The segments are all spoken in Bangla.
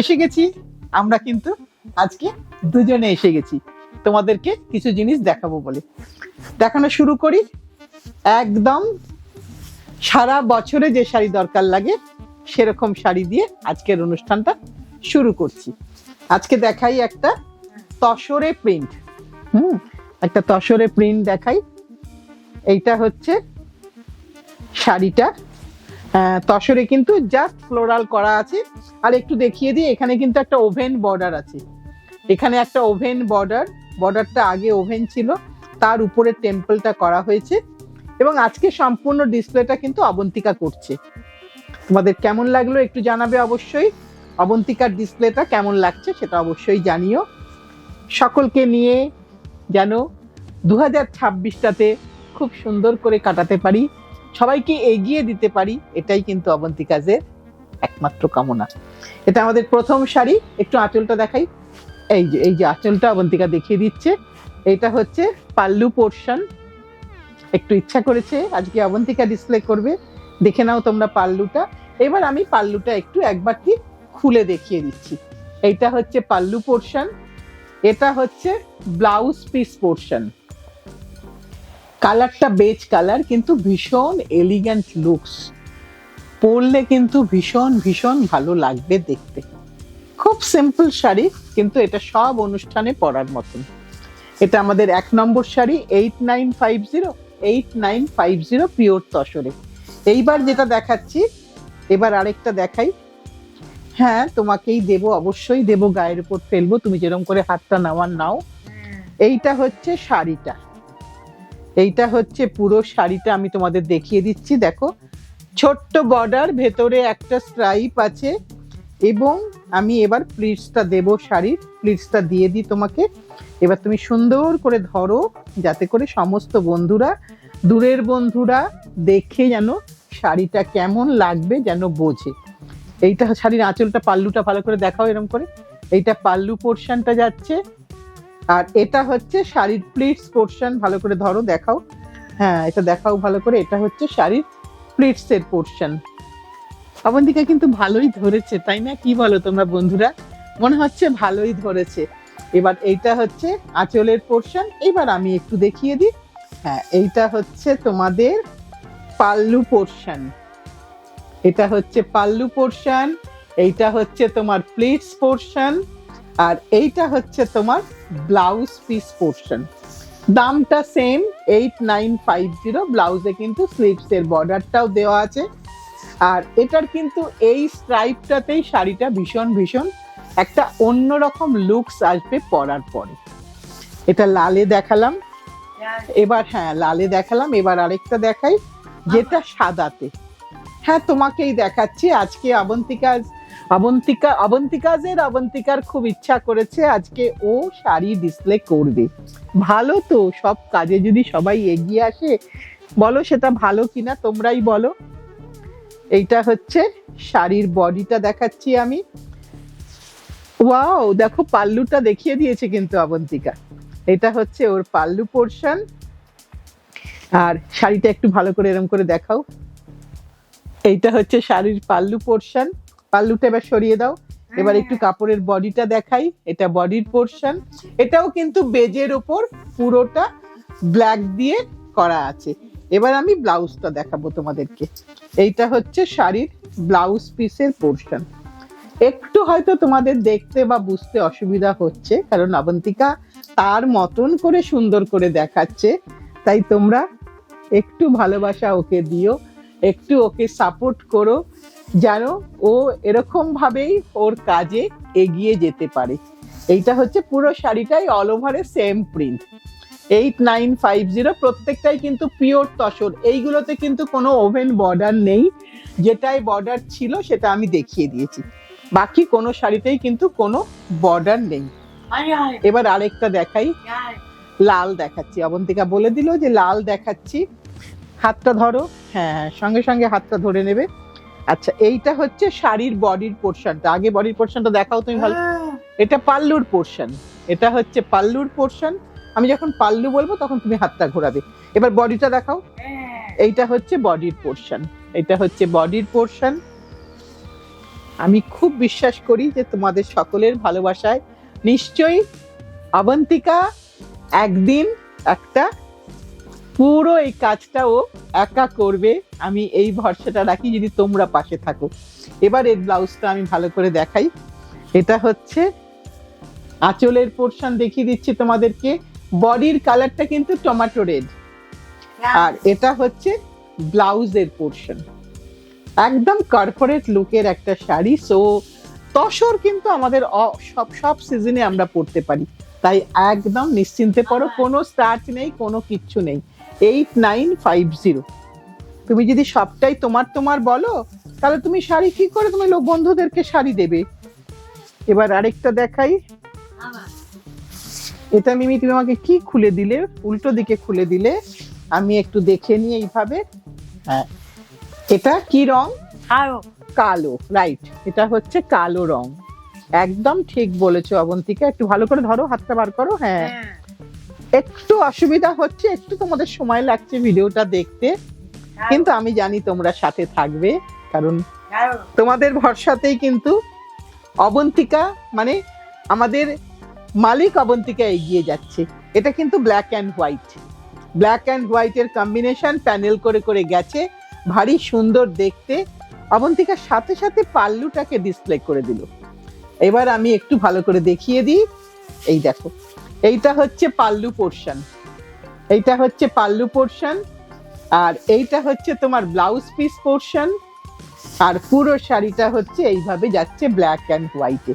এসে গেছি, আমরা কিন্তু আজকে দুজনে এসে গেছি। তোমাদেরকে কিছু জিনিস দেখাবো বলে। দেখানো শুরু করি, একদম সারা বছরে যে শাড়ি দরকার লাগে, সেরকম শাড়ি দিয়ে আজকের অনুষ্ঠানটা শুরু করছি। আজকে দেখাই একটা তসরে প্রিন্ট হুম, একটা তসরে প্রিন্ট দেখাই। এইটা হচ্ছে শাড়িটা। তসরে কিন্তু জাস্ট ফ্লোরাল করা আছে। আর একটু দেখিয়ে দিই, এখানে কিন্তু একটা ওভেন বর্ডার আছে। এখানে একটা ওভেন বর্ডার বর্ডারটা আগে ওভেন ছিল। তার উপরে টেম্পলটা করা হয়েছে। এবং আজকে সম্পূর্ণ ডিসপ্লেটা কিন্তু অবন্তিকা করছে। তোমাদের কেমন লাগল একটু জানাবে অবশ্যই। অবন্তিকার ডিসপ্লেটা কেমন লাগছে সেটা অবশ্যই জানিও। সকলকে নিয়ে যেন দু হাজার ছাব্বিশটাতে খুব সুন্দর করে কাটাতে পারি, সবাইকে এগিয়ে দিতে পারি, এটাই কিন্তু অবন্তিকাজের একমাত্র কামনা। এটা আমাদের প্রথম শাড়ি একটু আঁচলটা দেখাই। এই যে এই যে আঁচলটা অবন্তিকা দেখিয়ে দিচ্ছে, এটা হচ্ছে পাল্লু পোর্শন। একটু ইচ্ছা করেছে, আজকে অবন্তিকা ডিসপ্লে করবে। দেখে নাও তোমরা পাল্লুটা। এবার আমি পাল্লুটা একটু একবারটি খুলে দেখিয়ে দিচ্ছি। এইটা হচ্ছে পাল্লু পোর্শন। এটা হচ্ছে ব্লাউজ পিস পোর্শন কালারটা বেজ কালার কিন্তু ভীষণ এলিগ্যান্ট লুকস পরলে কিন্তু ভীষণ ভীষণ ভালো লাগবে দেখতে। খুব সিম্পল শাড়ি, কিন্তু এটা সব অনুষ্ঠানে পরার মতন। এটা আমাদের এক number sari eight nine five zero eight nine five zero pure তসরে এইবার যেটা দেখাচ্ছি, এবার আরেকটা দেখাই। হ্যাঁ তোমাকেই দেবো অবশ্যই দেবো গায়ের উপর ফেলব তুমি যেরকম করে হাতটা নেওয়ার নাও। এইটা হচ্ছে শাড়িটা। এইটা হচ্ছে পুরো শাড়িটা আমি তোমাদের দেখিয়ে দিচ্ছি দেখো। ছোট্ট বর্ডার ভেতরে একটা স্ট্রাইপ আছে এবং আমি এবার প্লিটসটা দেব শাড়ির প্লিটসটা দিয়ে দিই তোমাকে। এবার তুমি সুন্দর করে ধরো যাতে করে সমস্ত বন্ধুরা দূরের বন্ধুরা দেখে যেন শাড়িটা কেমন লাগবে যেন বোঝে। এইটা শাড়ির আঁচলটা পাল্লুটা ভালো করে দেখাও এরকম করে। এইটা পাল্লু পোর্শনটা যাচ্ছে। আর এটা হচ্ছে শাড়ির প্লিটস পোর্শন, ভালো করে ধরো, দেখাও। হ্যাঁ এটা দেখাও ভালো করে। এটা হচ্ছে শাড়ির প্লিটস এর পোর্শন। অবন্তিকা কিন্তু ভালোই ধরেছে, তাই না? কি বলো তোমরা বন্ধুরা? মনে হচ্ছে ভালোই ধরেছে। এবার এইটা হচ্ছে আঁচলের পোর্শন। এবার আমি একটু দেখিয়ে দিই। হ্যাঁ এইটা হচ্ছে তোমাদের পাল্লু পোর্শন। এটা হচ্ছে পাল্লু পোর্শন এইটা হচ্ছে তোমার প্লিটস পোর্শন আর এইটা হচ্ছে তোমার ব্লাউজ পিস পোর্শন দামটা same eight nine five zero ব্লাউজে কিন্তু স্লিভস এর বর্ডারটাও দেওয়া আছে। আর এটার কিন্তু এই স্ট্রাইপটাতেই শাড়িটা ভীষণ ভীষণ একটা অন্যরকম লুকস আসবে পরার পরে। এটা লালে দেখালাম। এবার হ্যাঁ লালে দেখালাম। এবার আরেকটা দেখাই যেটা সাদাতে। হ্যাঁ তোমাকেই দেখাচ্ছি। আজকে অবন্তিকা অবন্তিকা অবন্তিকাজের অবন্তিকার খুব ইচ্ছা করেছে আজকে ও শাড়ি ডিসপ্লে করবে। ভালো তো, সব কাজে যদি সবাই এগিয়ে আসে, বলো সেটা ভালো কিনা, তোমরাই বলো। এইটা হচ্ছে শাড়ির বডিটা দেখাচ্ছি আমি। ওয়াও, দেখো পাল্লুটা দেখিয়ে দিয়েছে কিন্তু অবন্তিকা এটা হচ্ছে ওর পাল্লু পোর্শন আর শাড়িটা একটু ভালো করে এরকম করে দেখাও। এইটা হচ্ছে শাড়ির পাল্লু পোর্শন পাল্লুটা এবার সরিয়ে দাও। এবার একটু কাপড়ের বডিটা দেখাই। এটা বডির পোর্শন এটাও কিন্তু বেজের ওপর পুরোটা ব্ল্যাক দিয়ে করা আছে। এবার আমি ব্লাউজটা দেখাবো তোমাদেরকে। এইটা হচ্ছে শাড়ির ব্লাউজ পিসের পোর্শন একটু হয়তো তোমাদের দেখতে বা বুঝতে অসুবিধা হচ্ছে কারণ অবন্তিকা তার মতন করে সুন্দর করে দেখাচ্ছে। তাই তোমরা একটু ভালোবাসা ওকে দিও। একটু ওকে সাপোর্ট করো যেন ও এরকম ভাবেই ওর কাজে এগিয়ে যেতে পারে। এইটা হচ্ছে পুরো শাড়িটাই অল ওভারে same print eight nine five zero প্রত্যেকটাই কিন্তু পিওর তসর। এইগুলোতে কিন্তু কোনো ওভেন বর্ডার নেই। যেটাই বর্ডার ছিল সেটা আমি দেখিয়ে দিয়েছি। বাকি কোনো শাড়িতেই কিন্তু কোনো বর্ডার নেই। এবার আরেকটা দেখাই। লাল দেখাচ্ছি। অবন্তিকা বলে দিল যে লাল দেখাচ্ছি। হাতটা ধরো। হ্যাঁ হ্যাঁ সঙ্গে সঙ্গে হাতটা ধরে নেবে। আচ্ছা এইটা হচ্ছে শাড়ির বডির পোর্শনটা। আগে বডির পোর্শনটা দেখাও তুমি ভালো। এটা পাল্লুর পোর্শন। এটা হচ্ছে পাল্লুর পোর্শন। আমি যখন পাল্লু বলব তখন তুমি হাতটা ঘোরাবে। এবার বডিটা দেখাও। এইটা হচ্ছে বডির পোর্শন। এটা হচ্ছে বডির পোর্শন। আমি খুব বিশ্বাস করি যে তোমাদের সকলের ভালোবাসায় নিশ্চয়ই অবন্তিকা একদিন একটা পুরো এই কাজটা ও একা করবে আমি এই ভরসাটা রাখি যদি তোমরা পাশে থাকো। এবার এর ব্লাউজটা আমি ভালো করে দেখাই। এটা হচ্ছে আঁচলের পোর্শন দেখিয়ে দিচ্ছি তোমাদেরকে। বডির কালারটা কিন্তু টমেটো রেড আর এটা হচ্ছে ব্লাউজের পোর্শন একদম কর্পোরেট লুকের একটা শাড়ি সো তসর কিন্তু আমাদের সব সব সিজনে আমরা পড়তে পারি। তাই একদম নিশ্চিন্তে পড়ো কোনো স্টার্চ নেই কোনো কিচ্ছু নেই। এইট নাইন ফাইভ জিরো তুমি যদি সবটাই তোমার তোমার বলো তাহলে তুমি শাড়ি কি করে তুমি লোক বন্ধুদেরকে শাড়ি দেবে? এবার আরেকটা দেখাই। এটা মিমি তুমি আমাকে কি খুলে দিলে? উল্টো দিকে খুলে দিলে। আমি একটু দেখে নিই এইভাবে। হ্যাঁ। এটা কি রং? আরও কালো রাইট এটা হচ্ছে কালো রং। একদম ঠিক বলেছ অবন্তিকা। একটু ভালো করে ধরো হাতটা বার করো। হ্যাঁ। একটু অসুবিধা হচ্ছে একটু তোমাদের সময় লাগছে ভিডিওটা দেখতে। কিন্তু আমি জানি তোমরা সাথে থাকবে কারণ তোমাদের ভরসাতেই কিন্তু অবন্তিকা মানে আমাদের মালিক অবন্তিকা এগিয়ে যাচ্ছে। এটা কিন্তু black and white black and হোয়াইটের কম্বিনেশন প্যানেল করে করে গেছে ভারী সুন্দর দেখতে। অবন্তিকার সাথে সাথে পাল্লুটাকে ডিসপ্লে করে দিল। এবার আমি একটু ভালো করে দেখিয়ে দিই। এই দেখো। এইটা হচ্ছে পাল্লু পোর্শন এইটা হচ্ছে পাল্লু পোর্শন আর এইটা হচ্ছে তোমার ব্লাউজ পিস পোর্শন আর পুরো শাড়িটা হচ্ছে এইভাবে যাচ্ছে ব্ল্যাক অ্যান্ড হোয়াইটে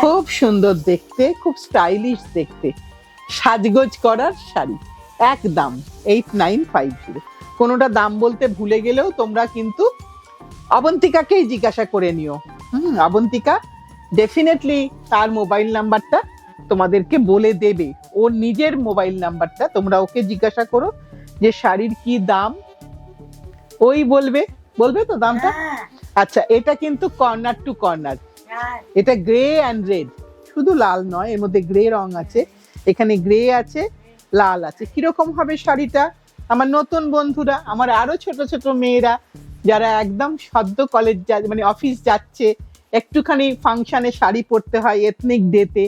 খুব সুন্দর দেখতে খুব স্টাইলিশ দেখতে। সাজগোজ করার শাড়ি। এক দাম এইট নাইন ফাইভ জিরো কোনোটা দাম বলতে ভুলে গেলেও তোমরা কিন্তু অবন্তিকাকেই জিজ্ঞাসা করে নিও। হুম অবন্তিকা ডেফিনেটলি তার মোবাইল নাম্বারটা তোমাদেরকে বলে দেবে। ওর নিজের মোবাইল নাম্বারটা তোমরা ওকে জিজ্ঞাসা করো যে শাড়ির কি দাম। ওই বলবে বলবে তো দামটা? আচ্ছা এটা কিন্তু কর্নার টু কর্নার। এটা গ্রে অ্যান্ড রেড। শুধু লাল নয় এর মধ্যে গ্রে রং আছে। এখানে গ্রে আছে লাল আছে। কীরকম হবে শাড়িটা? আমার নতুন বন্ধুরা আমার আরও ছোট ছোট মেয়েরা যারা একদম সদ্য কলেজ মানে অফিস যাচ্ছে একটুখানি ফাংশনে শাড়ি পরতে হয় এথনিক ডেতে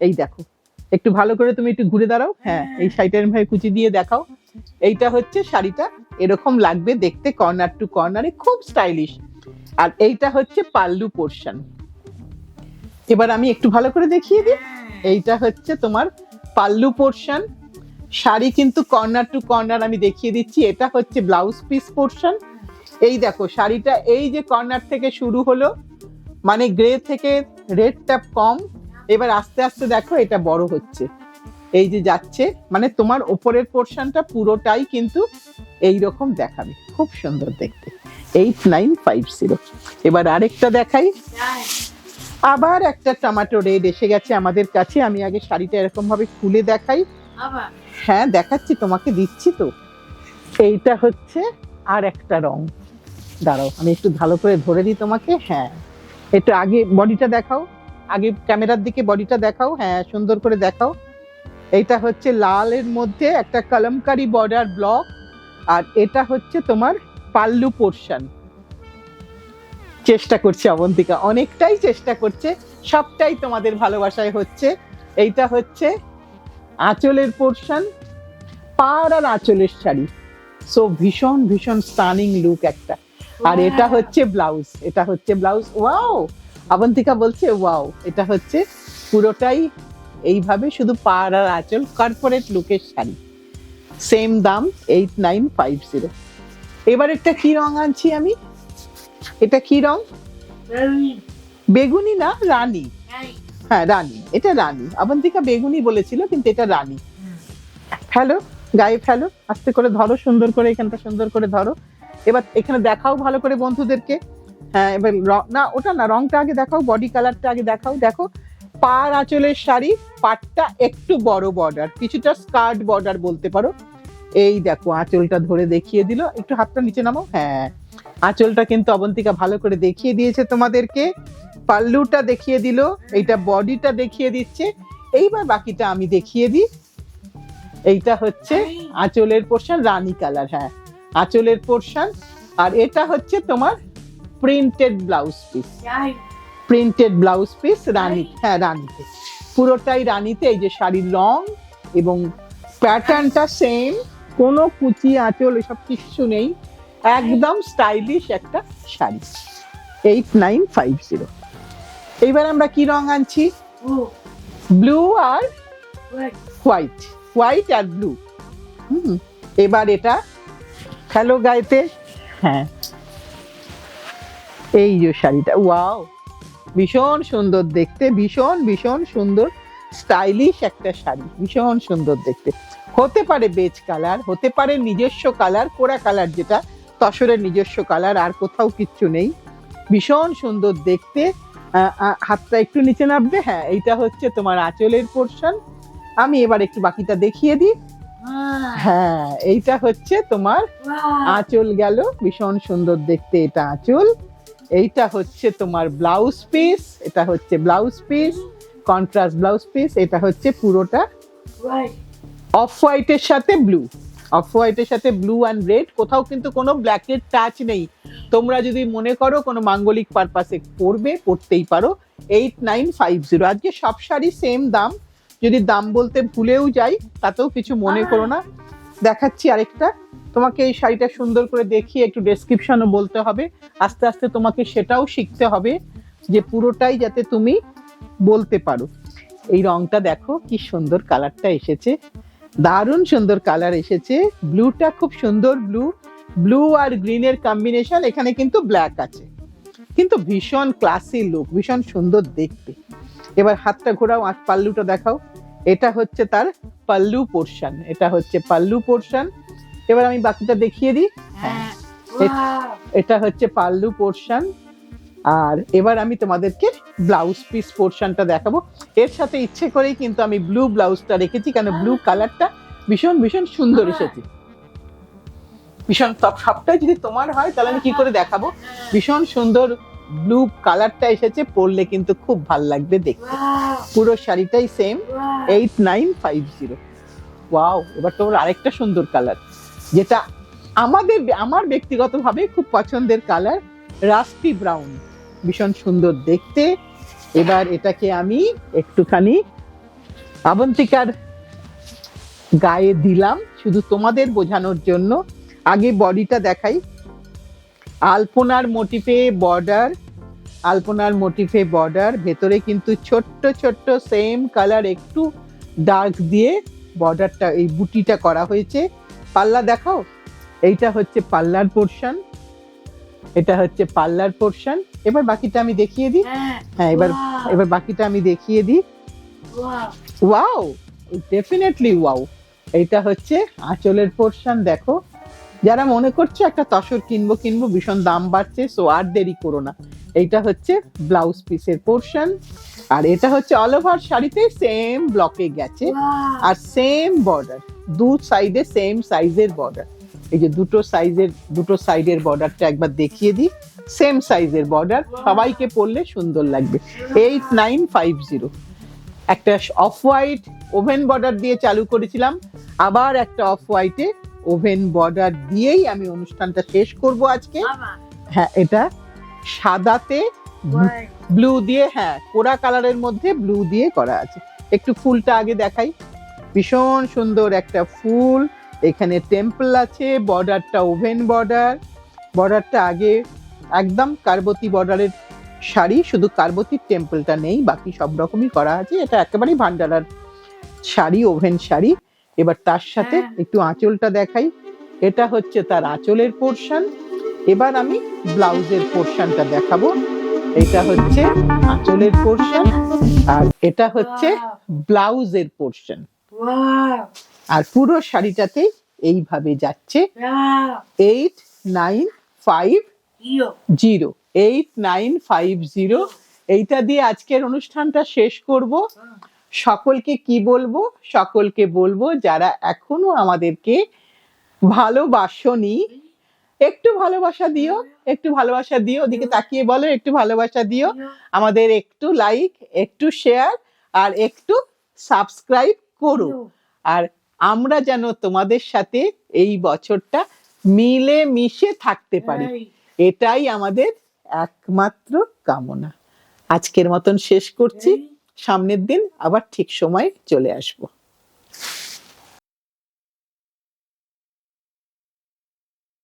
এই দেখো। একটু ভালো করে তুমি একটু ঘুরে দাঁড়াও। হ্যাঁ এই শাড়িটার ভাই কুচি দিয়ে দেখাও। এইটা হচ্ছে শাড়িটা। এরকম লাগবে দেখতে কর্নার টু কর্নারে খুব স্টাইলিশ আর এইটা হচ্ছে পাল্লু পোর্শন এবার আমি একটু ভালো করে দেখিয়ে দিই। এইটা হচ্ছে তোমার পাল্লু পোর্শন শাড়ি কিন্তু কর্নার টু কর্নার আমি দেখিয়ে দিচ্ছি। এটা হচ্ছে ব্লাউজ পিস পোর্শন এই দেখো শাড়িটা এই যে কর্নার থেকে শুরু হলো মানে গ্রে থেকে রেডটা কম। এবার আস্তে আস্তে দেখো এটা বড় হচ্ছে। এই যে যাচ্ছে মানে তোমার ওপরের পোর্শনটা পুরোটাই কিন্তু এই রকম দেখাবে। খুব সুন্দর দেখতে। এইট নাইন ফাইভ জিরো এবার আরেকটা দেখাই। আবার একটা টমেটো রেড এসে গেছে আমাদের কাছে। আমি আগে শাড়িটা এরকম ভাবে খুলে দেখাই। হ্যাঁ দেখাচ্ছি তোমাকে দিচ্ছি তো। এইটা হচ্ছে আর একটা রং। দাঁড়াও আমি একটু ভালো করে ধরে দিই তোমাকে। হ্যাঁ একটু আগে বডিটা দেখাও। আগে ক্যামেরার দিকে বডিটা দেখাও হ্যাঁ সুন্দর করে দেখাও। এইটা হচ্ছে লালের মধ্যে একটা কলমকারি বর্ডার ব্লক আর এটা হচ্ছে তোমার পাল্লু পোর্শন চেষ্টা করছে অবন্তিকা অনেকটাই চেষ্টা করছে সবটাই তোমাদের ভালোবাসায় হচ্ছে। এইটা হচ্ছে আঁচলের পোর্শন পাড় আর আঁচলের শাড়ি। সো ভীষণ ভীষণ স্টানিং লুক একটা। আর এটা হচ্ছে ব্লাউজ এটা হচ্ছে ব্লাউজ ওয়াও অবন্তিকা বলছে ওয়াও এটা হচ্ছে পুরোটাই এইভাবে শুধু পাড় আর আঁচল কর্পোরেট লুকের শাড়ি। সেম দাম এইট নাইন ফাইভ জিরো এবার একটা কি রং আনছি আমি? এটা কি রং? বেগুনি না রানী। হ্যাঁ রানী। এটা রানী। অবন্তিকা বেগুনি বলেছিল কিন্তু এটা রানী। ফেলো গায়ে ফেলো আস্তে করে ধরো সুন্দর করে এখানটা সুন্দর করে ধরো। এবার এখানে দেখাও ভালো করে বন্ধুদেরকে। হ্যাঁ এবার র- না ওটা না রংটা আগে দেখাও বডি কালারটা আগে দেখাও। দেখো পার আঁচলের শাড়ি পাটটা একটু বড় বর্ডার কিছুটা স্কার্ট বর্ডার বলতে পারো। এই দেখো আঁচলটা ধরে দেখিয়ে দিল। একটু হাতটা নিচে নামো হ্যাঁ আঁচলটা কিন্তু অবন্তিকা ভালো করে দেখিয়ে দিয়েছে তোমাদেরকে। পাল্লুটা দেখিয়ে দিল এইটা বডিটা দেখিয়ে দিচ্ছে। এইবার বাকিটা আমি দেখিয়ে দিই। এইটা হচ্ছে আঁচলের পোর্শন রানী কালার হ্যাঁ। আঁচলের পোর্শন আর এটা হচ্ছে তোমার printed blouse piece printed blouse piece Rani হ্যাঁ রানীতে। পুরোটাই রানীতে এই যে শাড়ির রং এবং প্যাটার্নটা সেম কোনো কুচি আঁচল এসব কিছু নেই। একদম স্টাইলিশ একটা sari. Eight nine five zero এইবার আমরা কি রং আনছি? ব্লু আর হোয়াইট হোয়াইট আর ব্লু হুম এবার এটা হ্যালো গাইতে। হ্যাঁ। এই যে শাড়িটা ওয়াও ভীষণ সুন্দর দেখতে ভীষণ ভীষণ সুন্দর স্টাইলিশ একটা শাড়ি ভীষণ সুন্দর দেখতে। হতে পারে বেজ কালার হতে পারে নিজস্ব কালার কোরা কালার যেটা তসরের নিজস্ব কালার আর কোথাও কিচ্ছু নেই। ভীষণ সুন্দর দেখতে। হাতটা একটু নিচে নামবে হ্যাঁ এইটা হচ্ছে তোমার আঁচলের পোর্শন আমি এবার একটু বাকিটা দেখিয়ে দিই। হ্যাঁ এইটা হচ্ছে তোমার আঁচল গেল ভীষণ সুন্দর দেখতে এটা আঁচল। এইটা হচ্ছে তোমার ব্লাউজ পিস এটা হচ্ছে blouse piece contrast blouse piece এটা হচ্ছে পুরোটা. অফ হোয়াইটের সাথে ব্লু অফ হোয়াইটের সাথে ব্লু অ্যান্ড রেড কোথাও কিন্তু কোনো ব্ল্যাকের টাচ নেই। তোমরা যদি মনে করো কোনো মাঙ্গলিক পারপাসে পরবে পড়তেই পারো এইট নাইন ফাইভ জিরো আজকে সব শাড়ি সেম দাম যদি দাম বলতে ভুলেও যাই তাতেও কিছু মনে করো না। দেখাচ্ছি আরেকটা। তোমাকে এই শাড়িটা সুন্দর করে দেখিয়ে একটু ডেসক্রিপশনও বলতে হবে। আস্তে আস্তে তোমাকে সেটাও শিখতে হবে যে পুরোটাই যাতে তুমি বলতে পারো। এই রংটা দেখো, কি সুন্দর কালারটা এসেছে। দারুণ সুন্দর কালার এসেছে। ব্লুটা খুব সুন্দর ব্লু ব্লু আর গ্রিনের কম্বিনেশন এখানে কিন্তু ব্ল্যাক আছে। কিন্তু ভীষণ ক্লাসি লুক ভীষণ সুন্দর দেখতে। এবার হাতটা ঘোরাও, আর পাল্লুটা দেখাও। এটা হচ্ছে তার পাল্লু পোর্শন এটা হচ্ছে পাল্লু পোর্শন এবার আমি বাকিটা দেখিয়ে দিই। Wow. এটা হচ্ছে পাল্লু পোর্শন। আর এবার আমি তোমাদেরকে ব্লাউজ পিস পোর্শনটা দেখাবো। এর সাথে ইচ্ছে করেই কিন্তু আমি ব্লু ব্লাউজটা রেখেছি কেন ব্লু কালারটা ভীষণ ভীষণ সুন্দর এসেছে। ভীষণ সব সবটাই যদি তোমার হয় তাহলে আমি কি করে দেখাবো? ভীষণ সুন্দর ব্লু কালারটা এসেছে পরলে কিন্তু খুব ভালো লাগবে দেখতে। পুরো শাড়িটাই same eight nine five zero wow এবার তোমার আরেকটা সুন্দর কালার। যেটা আমাদের আমার ব্যক্তিগতভাবে খুব পছন্দের কালার রাস্টি ব্রাউন ভীষণ সুন্দর দেখতে। এবার এটাকে আমি একটুখানি আবন্তিকার গায়ে দিলাম শুধু তোমাদের বোঝানোর জন্য। আগে বডিটা দেখাই। আলপনার মোটিফে বর্ডার আলপনার মোটিফে বর্ডার ভেতরে কিন্তু ছোট্ট ছোট্ট সেম কালার একটু ডার্ক দিয়ে বর্ডারটা এই বুটিটা করা হয়েছে। পাল্লা দেখাও। এইটা হচ্ছে পাল্লার পোর্শন এটা হচ্ছে পাল্লার পোর্শন এবার বাকিটা আমি দেখিয়ে দিই। হ্যাঁ এবার এবার বাকিটা আমি দেখিয়ে দিই. ওয়াও ডেফিনেটলি ওয়াও এইটা হচ্ছে আঁচলের পোর্শন দেখো। যারা মনে করছে একটা তসর কিনবো কিনবো ভীষণ দাম বাড়ছে সো আর দেরি করো না। এইটা হচ্ছে ব্লাউজ পিসের পোর্শন আর এটা হচ্ছে অল ওভার শাড়িতে সেম ব্লকে গেছে। আর সেম বর্ডার দু সাইডে সেম সাইজের বর্ডার এই যে দুটো সাইজের দুটো সাইডের বর্ডারটা একবার দেখিয়ে দিই। সেম সাইজের বর্ডার সবাইকে পরলে সুন্দর লাগবে। এইট নাইন ফাইভ জিরো একটা অফ হোয়াইট ওভেন বর্ডার দিয়ে চালু করেছিলাম। আবার একটা অফ হোয়াইটে ওভেন বর্ডার দিয়েই আমি অনুষ্ঠানটা শেষ করব আজকে। হ্যাঁ এটা সাদাতে ব্লু দিয়ে হ্যাঁ কোরা কালারের মধ্যে ব্লু দিয়ে করা আছে। একটু ফুলটা আগে দেখাই। ভীষণ সুন্দর একটা ফুল। এখানে টেম্পল আছে বর্ডারটা ওভেন বর্ডার বর্ডারটা আগে একদম কারবতী বর্ডারের শাড়ি শুধু কারবতীর টেম্পলটা নেই বাকি সব রকমই করা আছে। এটা একেবারেই ভান্ডারার শাড়ি ওভেন শাড়ি। এবার তার সাথে হ্যাঁ। একটু আঁচলটা দেখাই। এটা হচ্ছে তার আঁচলের পোর্শন এবার আমি ব্লাউজের পোর্শনটা দেখাবো। এটা হচ্ছে আঁচলের পোর্শন আর এটা হচ্ছে ব্লাউজের পোর্শন. আর পুরো শাড়িটাতে এইভাবে যাচ্ছে eight nine five. Zero eight nine five zero এইটা দিয়ে আজকের অনুষ্ঠানটা শেষ করব। সকলকে কি বলব? সকলকে বলব যারা এখনও আমাদেরকে ভালোবাসনি একটু ভালোবাসা দিও একটু ভালোবাসা দিও। ওদিকে তাকিয়ে বলো একটু ভালোবাসা দিও। আমাদের একটু লাইক একটু শেয়ার আর একটু সাবস্ক্রাইব করো। আর আমরা যেন তোমাদের সাথে এই বছরটা মিলে মিশে থাকতে পারি। এটাই আমাদের একমাত্র কামনা। আজকের মতন শেষ করছি। সামনের দিন আবার ঠিক সময়ে চলে আসব।